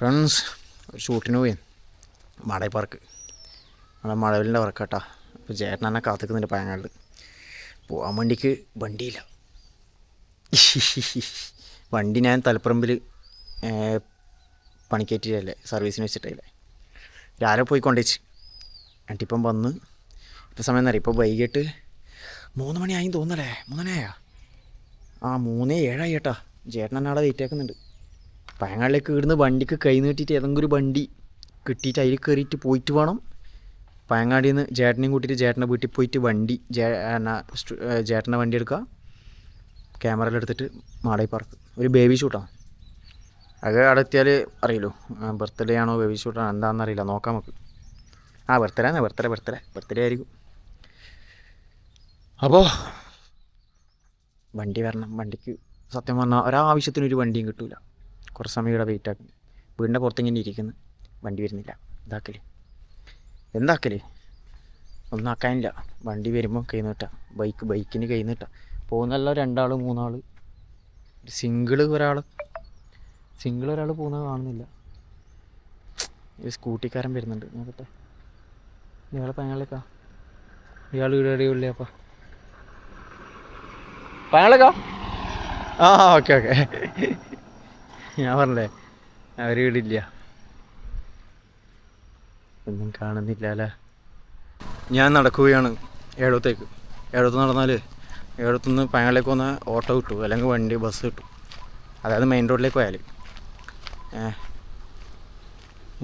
Friends ഒരു ഷൂട്ടിന് പോയി. മാടായി പാർക്ക് നമ്മുടെ മഴവിലിന്റെ വർക്കാട്ടാ അപ്പോൾ ചേട്ടൻ എന്നെ കാത്തിക്കുന്നുണ്ട് പയങ്ങാട് പോകാൻ വേണ്ടിക്ക് വണ്ടിയില്ല. വണ്ടി ഞാൻ തലപ്പറമ്പിൽ പണിക്കേറ്റില്ലേ സർവീസിന് വെച്ചിട്ടില്ലേ. രാവിലെ പോയി കൊണ്ടുവച്ച് എന്നിട്ടിപ്പം വന്ന് ഇപ്പം സമയം എന്നറിയാം ഇപ്പോൾ വൈകിട്ട് മൂന്ന് മണിയായി തോന്നലേ മൂന്നരയാ ആ മൂന്നേ ഏഴായി ചേട്ടാ ചേട്ടൻ എന്നെ അവിടെ വെയിറ്റ് ആക്കുന്നുണ്ട്. പയങ്ങളിലേക്ക് ഇവിടുന്ന് വണ്ടിക്ക് കൈ നീട്ടിയിട്ട് ഏതെങ്കിലും ഒരു വണ്ടി കിട്ടിയിട്ട് അതിൽ കയറിയിട്ട് പോയിട്ട് വേണം. പയങ്ങാടിയിൽ നിന്ന് ചേട്ടനെയും കൂട്ടിയിട്ട് ചേട്ടന്റെ വീട്ടിൽ പോയിട്ട് വണ്ടി ജേ ചേട്ടന്റെ വണ്ടി എടുക്കുക ക്യാമറയിൽ എടുത്തിട്ട് മാടായി പാർക്ക്. ഒരു ബേബി ഷൂട്ടാണ് അത് അവിടെ എത്തിയാൽ അറിയില്ലോ ബർത്ത്ഡേ ആണോ ബേബി ഷൂട്ടാണോ എന്താണെന്ന് അറിയില്ല. നോക്കാം നമുക്ക്. ആ ബർത്ത്ഡേ ആണ് ബർത്ത്ഡേ ബർത്ത്ഡേ ബർത്ത്ഡേ ആയിരിക്കും. അപ്പോൾ വണ്ടി വരണം. വണ്ടിക്ക് സത്യം പറഞ്ഞാൽ ഒരാവശ്യത്തിനൊരു വണ്ടിയും കിട്ടൂല. കുറച്ച് സമയം ഇവിടെ വെയിറ്റ് ആക്കും. വീടിന്റെ പുറത്തിങ്ങനെ ഇരിക്കുന്നു. വണ്ടി വരുന്നില്ല. ഇതാക്കൽ എന്താക്കൽ ഒന്നും ആക്കാനില്ല. വണ്ടി വരുമ്പോൾ കൈ നീട്ടാ ബൈക്ക് ബൈക്കിന് കൈ നീട്ടാ പോകുന്നല്ല രണ്ടാൾ മൂന്നാൾ സിംഗിൾ ഒരാൾ സിംഗിൾ ഒരാൾ പോകുന്നത് കാണുന്നില്ല. ഈ സ്കൂട്ടിക്കാരൻ വരുന്നുണ്ട്. നോക്കട്ടെ ഇയാളെ പയങ്ങളേക്കാ ഇയാൾ ഇവിടെ ഉള്ളിയപ്പാ പയങ്ങളേക്കാ ആ ഓക്കെ ഓക്കെ. ഞാൻ പറഞ്ഞേ അവർ ഇടില്ല ഒന്നും കാണുന്നില്ല അല്ലേ? ഞാൻ നടക്കുകയാണ് ഏഴത്തേക്ക്. ഏഴത്ത് നടന്നാൽ ഏഴത്തുനിന്ന് പയങ്ങളിലേക്ക് വന്ന ഓട്ടോ കിട്ടും അല്ലെങ്കിൽ വണ്ടി ബസ് കിട്ടും. അതായത് മെയിൻ റോഡിലേക്ക് പോയാൽ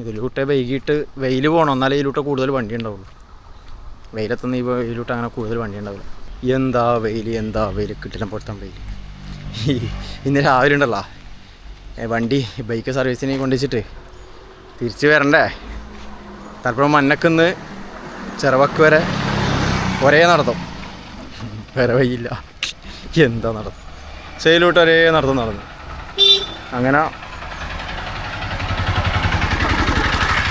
ഇതിലൂട്ടെ വൈകിട്ട് വെയിൽ പോകണം എന്നാലേ ഇതിലൂട്ടെ കൂടുതൽ വണ്ടി ഉണ്ടാവുള്ളൂ. വെയിലത്തുനിന്ന് ഈ വെയിലൂട്ട് അങ്ങനെ കൂടുതൽ വണ്ടി ഉണ്ടാവില്ല. എന്താ വെയിൽ എന്താ വെയിൽ കിട്ടില്ല പൊടുത്താൻ വെയിൽ ഇന്ന് രാവിലെ ഉണ്ടല്ലോ. വണ്ടി ബൈക്ക് സർവീസിന് കൊണ്ടുവച്ചിട്ട് തിരിച്ച് വരണ്ടേ? തലപ്പുഴ മന്നക്കുന്ന് ചെറുവക്ക് വരെ ഒരേ നടത്തും. വേറെ വയ്യില്ല എന്താ നടത്തും? സെയിലോട്ട് ഒരേ നടത്തും നടന്നു. അങ്ങനെ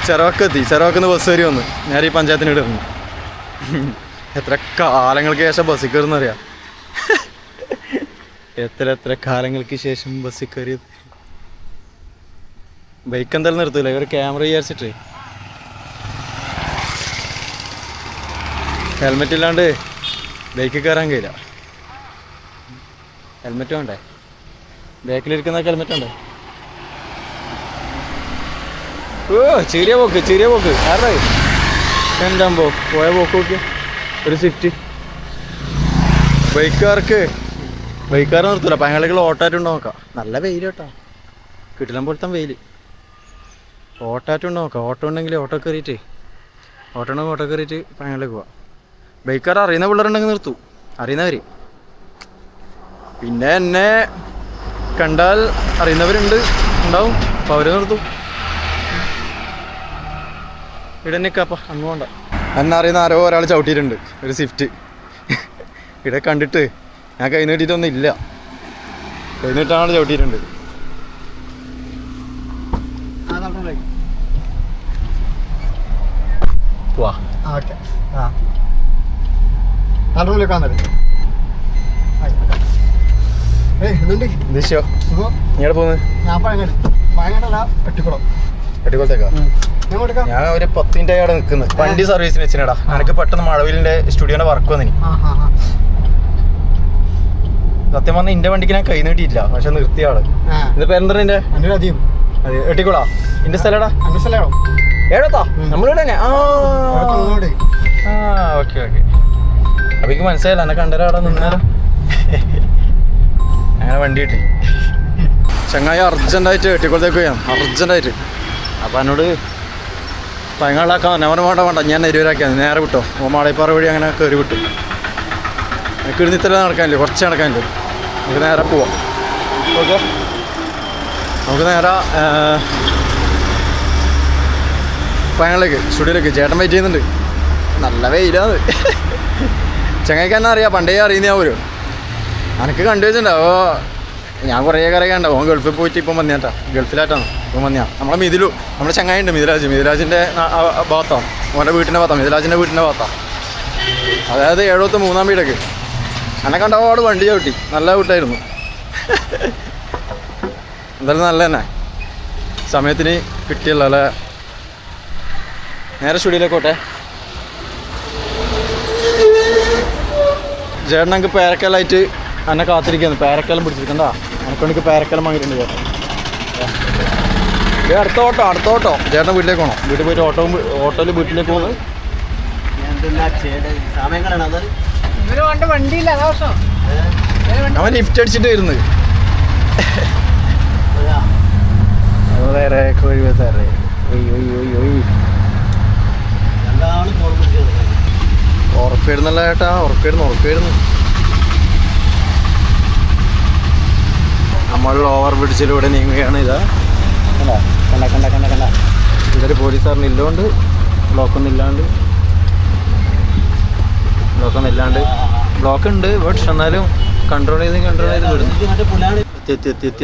ചെറുവക്കെത്തി. ചെറുവക്കുന്ന് ബസ് വരി വന്ന്. നേരെ ഈ പഞ്ചായത്തിന് ഇടുന്നു എത്ര കാലങ്ങൾക്ക് ശേഷം ബസ്സിൽ കയറുന്നറിയാം? എത്ര എത്ര കാലങ്ങൾക്ക് ശേഷം ബസ്സിൽ കയറിയത്? ബൈക്ക് എന്തായാലും നിർത്തൂല. ഇവർ ക്യാമറ വിചാരിച്ചിട്ട്. ഹെൽമെറ്റ് ഇല്ലാണ്ട് ബൈക്കിൽ കയറാൻ കഴിയില്ല. ഹെൽമെറ്റ് വേണ്ടേ? ബാക്കിലിരിക്കുന്ന ഹെൽമെറ്റ് ഉണ്ട് ഓ ചെറിയ പോക്ക് ചെറിയ പോക്ക്. ആരുടെ? എന്താകുമ്പോ പോയ പോക്ക് നോക്കി. ഒരു സ്വിഫ്റ്റ് ബൈക്കാർക്ക് ബൈക്കാർ നിർത്തൂല. പയങ്ങളികൾ ഓട്ടായിട്ടുണ്ടോ നോക്കാം. നല്ല വെയിൽ കേട്ടോ. കിട്ടില്ല പോലത്തെ വെയിൽ ഓട്ടാറ്റുണ്ടോ നോക്കാം ഓട്ടോ ഉണ്ടെങ്കിൽ ഓട്ടോ കയറിയിട്ട്. ഓട്ടോ ഉണ്ടെങ്കിൽ ഓട്ടോ കയറിയിട്ട് പയങ്ങളിലേക്ക് പോവാം. ബൈക്കാർ അറിയുന്ന പിള്ളേരുണ്ടെങ്കിൽ നിർത്തു. അറിയുന്നവർ പിന്നെ എന്നെ കണ്ടാൽ അറിയുന്നവരുണ്ട്. ഉണ്ടാവും. അപ്പോൾ അവർ നിർത്തും. ഇവിടെ നിൽക്കാപ്പ അങ്ങ് പോണ്ട. എന്നെ അറിയുന്ന ആരോ ഒരാൾ ചവിട്ടിയിട്ടുണ്ട്. ഒരു സ്വിഫ്റ്റ്. ഇവിടെ കണ്ടിട്ട് ഞാൻ കൈ നീട്ടിയിട്ടൊന്നും ഇല്ല. കൈ നീട്ടാണ് ചവിട്ടിയിട്ടുണ്ട്. വാ ഓക്കെ. ആ. നടുവിലേക്ക് വന്നത് ഏയ് എന്തുണ്ട്? ദിശോ സുഖം? ഇങ്ങോട്ട് പോകുന്നത് ഞാൻ ഒരു പത്ത് മിനിറ്റ് അവിടെ നിൽക്കുന്നത് വണ്ടി സർവീസിന് വെച്ചിട്ടാ എനിക്ക് പെട്ടെന്ന് മഴവിലിന്റെ സ്റ്റുഡിയോന്റെ വർക്ക് വന്നിനി. സത്യം പറഞ്ഞാൽ ഇന്റെ വണ്ടിക്ക് ഞാൻ കൈ നീട്ടിയില്ല പക്ഷെ നിർത്തിയ ആൾ. ഇത് പേരെന്താ അതെ എട്ടിക്കോളാ ഇന്റെ സ്ഥലടാ എന്റെ സ്ഥലമാണോ ഏഴത്താ ഉം. നമ്മളിവിടെ തന്നെ ആ ഓക്കെ ഓക്കെ. അപ്പൊ എനിക്ക് മനസ്സിലായില്ല. എന്നെ കണ്ടരാ അവിടെ നിന്നേരം അങ്ങനെ വണ്ടി കിട്ടി. ചങ്ങായി അർജന്റായിട്ട് എട്ടിക്കോളത്തേക്ക് പോയാം. അർജന്റായിട്ട്. അപ്പൊ എന്നോട് പയങ്ങളാക്കാൻ ഞാൻ വേണ്ട വേണ്ട. ഞാൻ നെരുവരാക്കിയാണ് നേരെ വിട്ടോ. ഓ മാളയിപ്പാറ വഴി അങ്ങനെ കയറി വിട്ടു. എനിക്ക് ഇരുന്നിത്തല്ലേ നടക്കാനില്ലേ? കുറച്ച് നടക്കാനില്ലേ? നമുക്ക് നേരെ പോവാം. ഓക്കെ. നമുക്ക് നേരെ പയങ്ങളിലേക്ക് സ്റ്റുഡിയോയിലേക്ക്. ചേട്ടൻ വെയിറ്റ് ചെയ്യുന്നുണ്ട്. നല്ല വെയിലാണ് ചങ്ങായിക്ക് തന്നെ അറിയാം? പണ്ടേ അറിയുന്ന ഞാൻ ഒരു. അനക്ക് കണ്ടു ഞാൻ കുറേ കറിയൊക്കെ ഉണ്ടാവും ഓൻ ഗൾഫിൽ പോയിട്ട് ഇപ്പം വന്നിയാട്ടാ ഗൾഫിലായിട്ടാണ്. ഇപ്പം വന്നിയാ നമ്മളെ മിഥിലു നമ്മുടെ ചങ്ങായിണ്ട് ഉണ്ട് മിഥിലാജ്. മിഥിലാജിന്റെ ഭാഗത്താണ് ഓന്റെ വീട്ടിന്റെ ഭാഗത്താണ് മിഥിരാജിന്റെ വീട്ടിന്റെ ഭാഗത്താണ് അതായത് എഴുപത്തി മൂന്നാം വീടൊക്കെ. എന്നെ കണ്ട വണ്ടി ചവിട്ടി. നല്ല വീട്ടായിരുന്നു എന്തായാലും നല്ല തന്നെ സമയത്തിന് കിട്ടിയല്ലോ അല്ലേ? നേരെ സ്റ്റുഡിയോയിലേക്കോട്ടെ ചേട്ടൻ എനിക്ക് പേരക്കലായിട്ട് എന്നെ കാത്തിരിക്കുന്നു. പേരക്കലം പിടിച്ചിരിക്കണ്ട എനിക്ക് പേരക്കലം വാങ്ങിയിട്ടുണ്ട് ചേട്ടൻ. അടുത്ത ഓട്ടോ അടുത്ത ഓട്ടോ. ചേട്ടൻ വീട്ടിലേക്ക് പോകണം വീട്ടിൽ പോയിട്ട് ഓട്ടോ ഓട്ടോയിൽ വീട്ടിലേക്ക് പോകുന്നത് അവൻ ലിഫ്റ്റ് അടിച്ചിട്ട് വരുന്നത് വേറെ കോഴി വേറെ ഒയ് ഒയ് ഒയ് ഒയ് രണ്ടാളും ഫോൺ ഉറപ്പിടുന്നു ഉറപ്പായിരുന്നു നമ്മൾ ഓവർ ബ്രിഡ്ജിലൂടെ നീങ്ങുകയാണ് ഇതാ. കണ്ട കണ്ട കണ്ട കണ്ട കണ്ട. ഇതൊരു പോലീസുകാരൻ ഇല്ലോണ്ട് ബ്ലോക്കൊന്നും ഇല്ലാണ്ട്. ബ്ലോക്കൊന്നും ഇല്ലാണ്ട്. ബ്ലോക്ക് ഉണ്ട് പക്ഷെ എന്നാലും കൺട്രോൾ ചെയ്ത് കൺട്രോൾ ചെയ്ത് വിടുന്നു. എത്തി എത്തി എത്തി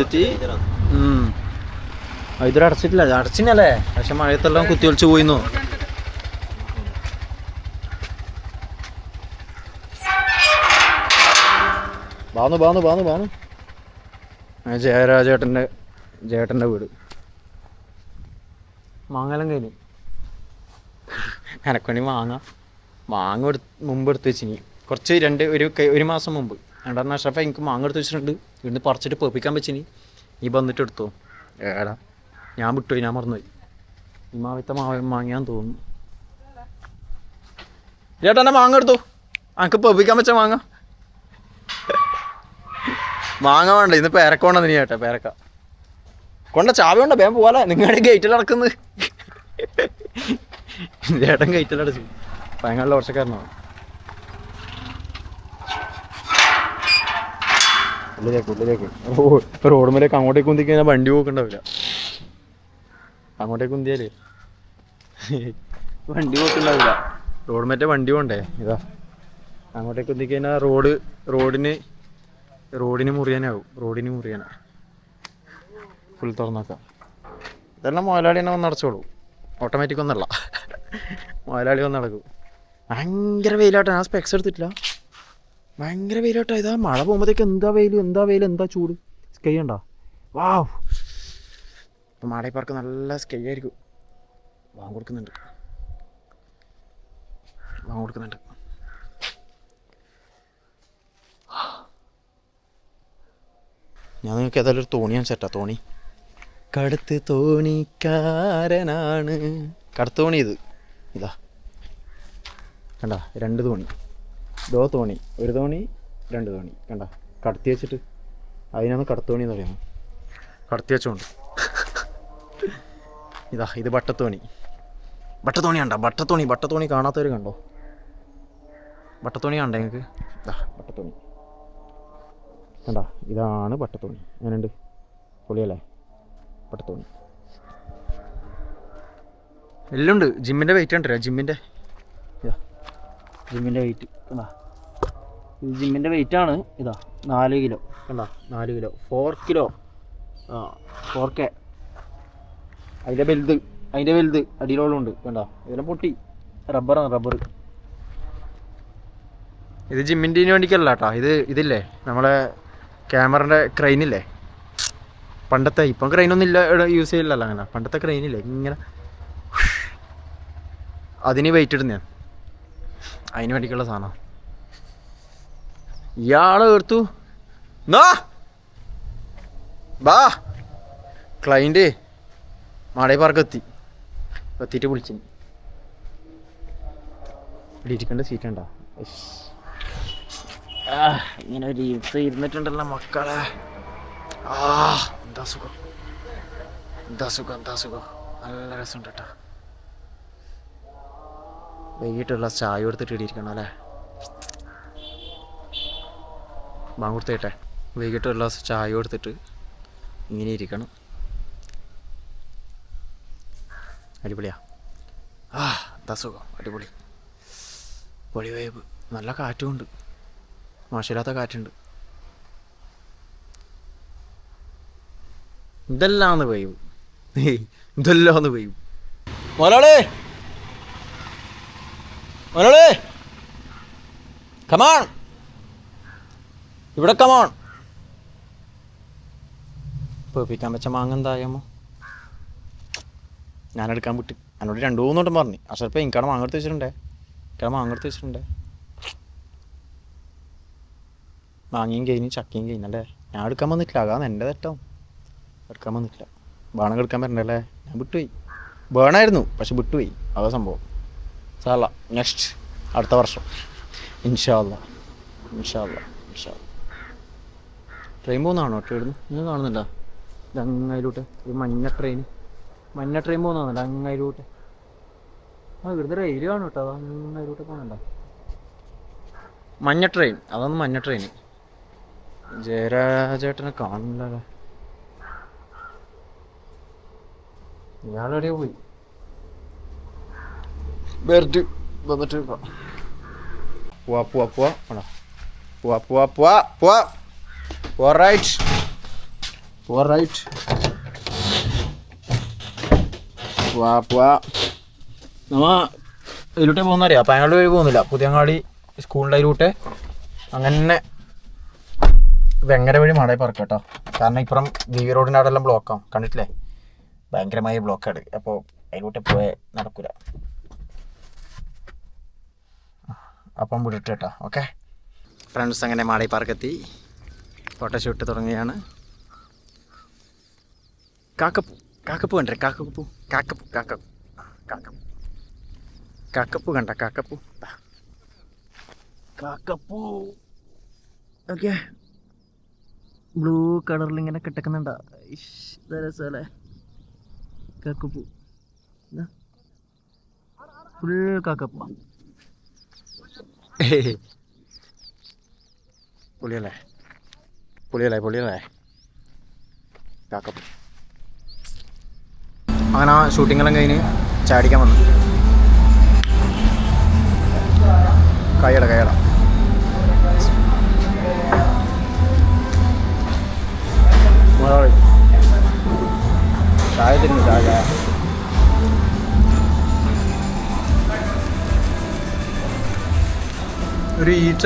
അടച്ചിനല്ലേ? പക്ഷെ മഴയത്തെല്ലാം കുത്തി ഒളിച്ച് പോയിന്നു. ബാന്നു ബാന്നു ബാന്നു ബാന്നു ജയരാജേട്ടന്റെ ജേട്ടന്റെ വീട്. മാങ്ങാലം കഴിഞ്ഞു എനക്കണി മാങ്ങ മാങ്ങ എടുത്ത് മുമ്പ് എടുത്ത് വെച്ചിനി. കുറച്ച് രണ്ട് ഒരു ഒരു മാസം മുമ്പ്. രണ്ടാം അഷ്റഫ എനിക്ക് മാങ്ങ എടുത്ത് വെച്ചിട്ടുണ്ട്. ഇവിടുന്ന് പറിച്ചിട്ട് പെപ്പിക്കാൻ വെച്ചിനി. നീ വന്നിട്ട് എടുത്തോ? ഏടാ. ഞാൻ വിട്ടു ഞാൻ മറന്നുപോയി. ഈ മാവിത്തെ മാവ മാങ്ങാൻ തോന്നുന്നു. ചേട്ടാ എന്റെ മാങ്ങ എടുത്തു? എനിക്ക് പെപ്പിക്കാൻ വെച്ച മാങ്ങ. മാങ്ങ വേണ്ട ഇന്ന് പേരക്ക കൊണ്ടെന്ന് നീ കേട്ടെ പേരക്ക. കൊണ്ട ചാവി കൊണ്ട വേഗം പോലെ നിങ്ങളുടെ ഗേറ്റിൽ നടക്കുന്നത് ചേട്ടൻ ഗേറ്റിൽ അടച്ചു. പയങ്ങളുടെ വർഷക്കാരനാണ് ഉള്ളിലേക്ക് റോഡ് മേലേക്ക് അങ്ങോട്ടേക്ക് കുന്തി കഴിഞ്ഞാൽ വണ്ടി പോക്കുണ്ടാവില്ല. അങ്ങോട്ടേക്ക് കുന്തിയാലേ. വണ്ടി പോക്കുണ്ടാവില്ല. റോഡ് മറ്റേ വണ്ടി പോണ്ടേ ഇതാ. അങ്ങോട്ടേക്ക് കുന്തി കഴിഞ്ഞാൽ റോഡ് റോഡിന് റോഡിന് മുറിയാനാവും. റോഡിന് മുറിയാനാ. ഫുൾ തുറന്നാക്കാം. ഇതെല്ലാം മുതലാളി തന്നെ വന്ന് അടച്ചോളൂ. ഓട്ടോമാറ്റിക് ഒന്നല്ല. മുതലാളി വന്ന് നടക്കും ഭയങ്കര വെയിലാട്ടോ. ഞാൻ സ്പെക്സ് എടുത്തിട്ടില്ല. ഭയങ്കര വെയിലാട്ടോ. ഇതാ മഴ പോകുമ്പോഴത്തേക്ക് എന്താ വെയിൽ എന്താ വെയിൽ എന്താ ചൂട്? സ്കൈ ഉണ്ടോ? വാവ് മാടേ പാർക്ക് നല്ല സ്കൈ ആയിരിക്കും. വാങ്ങ കൊടുക്കുന്നുണ്ട്. വാങ്ങ കൊടുക്കുന്നുണ്ട്. ഞാൻ നിങ്ങൾക്ക് ഏതായാലും ഒരു തോണി ഞാൻ സെറ്റാ തോണി. കടുത്ത് തോണിക്കാരനാണ്. കടുത്ത തോണി ഇത്. ഇതാ. കണ്ട രണ്ട് തോണി. ദോ തോണി. ഒരു തോണി രണ്ട് തോണി. കണ്ട കടത്തി വെച്ചിട്ട് അതിനാണ് കടത്തോണി എന്ന് പറയുന്നത്. കടത്തി വെച്ചോണ്ട്. ഇതാ ഇത് ബട്ടത്തോണി ബട്ടത്തോണി കണ്ട ബട്ടത്തോണി ബട്ടത്തോണി കാണാത്തവർ കണ്ടോ? ബട്ടത്തോണി കണ്ടേ നിങ്ങൾക്ക്? ഇതാ ബട്ടത്തോണി കണ്ട? ഇതാണ് പട്ടത്തോണി അങ്ങനെയുണ്ട് പൊളിയല്ലേ? പട്ടത്തോണി എല്ലാം ഉണ്ട് ജിമ്മിന്റെ വെയിറ്റ് ഉണ്ടല്ലോ ജിമ്മിന്റെ ഇതാ. ജിമ്മിന്റെ വെയിറ്റ് കണ്ടാ? ഇത് ജിമ്മിന്റെ വെയിറ്റ് ആണ്. ഇതാ നാല് കിലോ. കണ്ടാ? നാല് കിലോ. Four kilo. ആ ഫോർ കെ അതിന്റെ വലുത് അതിന്റെ വലുത് അടിയിലോളുണ്ട് കണ്ടാ? ഇതെല്ലാം പൊട്ടി. റബ്ബറാണ് റബ്ബർ ഇത് ജിമ്മിന്റെ വേണ്ടിക്കല്ല കേട്ടോ ഇത് ഇതില്ലേ? നമ്മളെ ക്യാമറന്റെ ക്രെയിനില്ലേ പണ്ടത്തെ ഇപ്പം ക്രെയിനൊന്നും ഇല്ല യൂസ് ചെയ്യില്ലല്ലോ അങ്ങനെ. പണ്ടത്തെ ക്രെയിനില്ലേ ഇങ്ങനെ. അതിന് വെയിറ്റ് ഇടുന്ന. ഞാൻ അതിന് വേണ്ടിക്കുള്ള സാധനം. ഇയാളെ എടുത്തു. ബാ! ക്ലൈന്റ് മാടേ പാർക്ക് എത്തി. എത്തിയിട്ട് വിളിച്ചു ഇരിക്കേണ്ട സീറ്റ് ഉണ്ടോ ഇങ്ങനെ ഒരു ഇരുത്ത് ഇരുന്നിട്ടുണ്ടല്ലോ മക്കളെ. ആ എന്താ സുഖം? എന്താ സുഖം? എന്താ സുഖം? നല്ല രസമുണ്ട് കേട്ടോ. വൈകിട്ടുള്ള ചായ കൊടുത്തിട്ട് ഇടിയിരിക്കണം അല്ലേ? ബാങ്ക് കൊടുത്തേട്ടെ. വൈകിട്ടുള്ള ചായ കൊടുത്തിട്ട് ഇങ്ങനെ ഇരിക്കണം. അടിപൊളിയാ. ആ എന്താ സുഖം? അടിപൊളി. പൊളി വൈബ്. നല്ല കാറ്റുമുണ്ട്. മോശമില്ലാത്ത കാറ്റുണ്ട്. ഇതെല്ലാന്ന് പെയ്യും. ഇതെല്ലാന്ന് പെയ്യും. മോലാളേ! മോലാളേ! കമാൺ! ഇവിടെ കമാൺ! പേപ്പിക്കാൻ വെച്ച മാങ്ങ എന്തായാമോ ഞാനെടുക്കാൻ വിട്ട്. എന്നോട് രണ്ടു മൂന്നോട്ടം പറഞ്ഞു. അഷർപ്പ എനിക്കാണ് മാങ്ങെടുത്ത് വെച്ചിട്ടുണ്ടേ. എനിക്കാണ് മാങ്ങെടുത്ത് വെച്ചിട്ടുണ്ടേ. മാങ്ങയും കഴിഞ്ഞ് ചക്കയും കഴിഞ്ഞല്ലേ ഞാൻ എടുക്കാൻ വന്നിട്ടില്ല. അതാണ് എന്റെ തെറ്റോ എടുക്കാൻ വന്നിട്ടില്ല. ബാണം എടുക്കാൻ പറ്റണ്ടല്ലേ ഞാൻ വിട്ടുപോയി. വേണമായിരുന്നു പക്ഷെ വിട്ടുപോയി. അതാ സംഭവം. സാല നെക്സ്റ്റ് അടുത്ത വർഷം. ഇൻഷാല്ല ഇൻഷാല്ല ഇൻഷാല്ല ട്രെയിൻ പോകുന്നതാണോ? ട്രെയിൻ നിങ്ങൾ കാണുന്നില്ല ഇതങ്ങായിലോട്ട് ഒരു മഞ്ഞ ട്രെയിൻ മഞ്ഞ ട്രെയിൻ പോകുന്നതാണല്ലോ അങ്ങായിലോട്ട് ആ ഇവിടുന്ന് റെയിൽ കാണും കേട്ടോ. അത് പോകുന്നുണ്ടോ മഞ്ഞ ട്രെയിൻ അതാണ് മഞ്ഞ ട്രെയിൻ ജയരാജേട്ടനെ കാണുന്നില്ല ഇയാളെവിടെയാ പോയി? ബെർഡ് വന്നിട്ട് പോവാ. പോവാ പോവാ വേണോ? പോവാ പോവാ പോവാ പോവാ. പോവാ റൈറ്റ് പോവാ റൈറ്റ് പോവാ പോവാ. നമ്മ ഇതിലൂട്ടേ പോകുന്നറിയാം? പയനാട് വഴി പോകുന്നില്ല. പുതിയങ്ങാടി സ്കൂളിന്റെ അതിലൂട്ടെ അങ്ങനെ വെങ്ങര വഴി മാടായി പറക്കുക കേട്ടോ കാരണം ഇപ്പുറം വി വി റോഡിന്റെ അവിടെ എല്ലാം ബ്ലോക്കാവും കണ്ടിട്ടില്ലേ? ഭയങ്കരമായ ബ്ലോക്കാണ് അപ്പോൾ അതിലോട്ട് പോയ നടക്കൂല. അപ്പം വിടട്ടെ കേട്ടോ ഓക്കെ? ഫ്രണ്ട്സ് അങ്ങനെ മാടായി പാർക്കെത്തി. ഫോട്ടോഷൂട്ട് തുടങ്ങുകയാണ്. കാക്കപ്പൂ. കാക്കപ്പൂ കണ്ടേ? കാക്കപ്പൂ. കാക്കപ്പൂ കാക്കപ്പൂ. കാക്കപ്പൂ. കാക്കപ്പൂ കണ്ട കാക്കപ്പൂ. കാക്കപ്പൂ. ഓക്കെ? ബ്ലൂ കളറിൽ ഇങ്ങനെ കിടക്കുന്നുണ്ട. രസമല്ലേ? കാക്കപ്പൂ. ഫുൾ കാക്കപ്പൂ. പൊളിയല്ലേ? പൊളിയല്ലേ പൊളിയല്ലേ? കാക്കപ്പൂ. അങ്ങനെ ആ ഷൂട്ടിങ്ങെല്ലാം കഴിഞ്ഞ് ചാടിക്കാൻ വന്നു. കൈയട കൈയട മുതലാളി ചായ തരുന്നു ചായ ചായ ഒരു ഈച്ച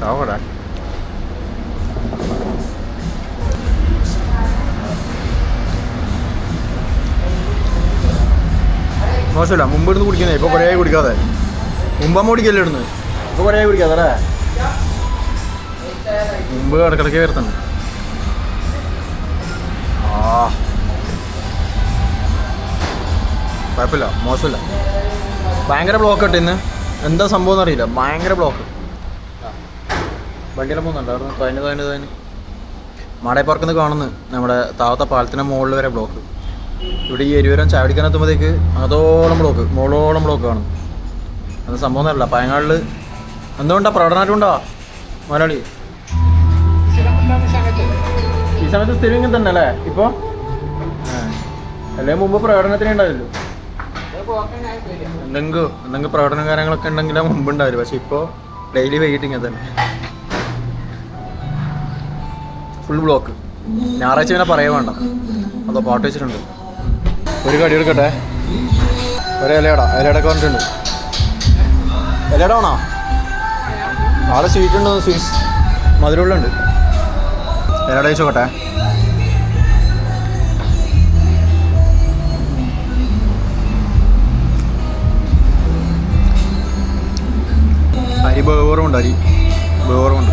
ചാവടാ മോശമില്ല മുമ്പ് ഇടുന്ന് കുടിക്കുന്നേ ഇപ്പൊ കുറേ കുടിക്കാതെ. മുമ്പമ്മ കുടിക്കല്ലേ ഇടുന്ന്? ഇപ്പൊ കുറേ കുടിക്കാതെ അല്ലേ? മുമ്പ് ഇടക്കിടക്ക് വരുത്തണ്ട? ആ. കുഴപ്പമില്ല മോശമില്ല. ഭയങ്കര ബ്ലോക്ക് ഇട്ട് ഇന്ന്. എന്താ സംഭവം എന്നറിയില്ല ഭയങ്കര ബ്ലോക്ക് വണ്ടിയെല്ലാം പോകുന്നുണ്ട് അവിടെ തോന്നെ തോന്നെ തോന്നെ മാടേപ്പുറക്കുന്ന് കാണുന്നു നമ്മുടെ താവത്തെ പാലത്തിന്റെ മുകളിൽ വരെ ബ്ലോക്ക് ഇവിടെ ഈ എരുവരം ചാടിക്കാനെത്തുമ്പോഴത്തേക്ക് അതോളം ബ്ലോക്ക് മോളോളം ബ്ലോക്ക് കാണും അത് സംഭവം ഒന്നുമല്ല പയങ്ങാളിൽ എന്തുകൊണ്ടാ? പ്രകടനമായിട്ടുണ്ടോ മലയാളി? ഈ സമയത്ത് സ്ഥിരം ഇങ്ങനെ തന്നെ അല്ലേ? ഇപ്പോൾ അല്ലെങ്കിൽ മുമ്പ് പ്രകടനത്തിന് ഉണ്ടാവില്ലോ എന്തെങ്കിലും എന്തെങ്കിലും പ്രകടന കാര്യങ്ങളൊക്കെ ഉണ്ടെങ്കിൽ മുമ്പ് ഉണ്ടാവില്ല പക്ഷെ ഇപ്പോൾ ഡെയിലി വൈകിട്ട് ഇങ്ങനെ തന്നെ. ഫുൾ ബ്ലോക്ക് ഞായറാഴ്ച പിന്നെ പറയേ വേണ്ട. അതോ പാട്ട് വെച്ചിട്ടുണ്ട്. ഒരു കടി എടുക്കട്ടെ? ഒരു ഇലയട. ഇലയടൊക്കെ വന്നിട്ടുണ്ട്. ഇലയട വേണോ ആടെ സ്വീറ്റ് ഉണ്ടോ? സ്വീറ്റ്സ് മധുരമുള്ളുണ്ട്. ഇലയട ചോക്കട്ടെ അരി ബേവറുമുണ്ട് അരി. ബേവറുമുണ്ട്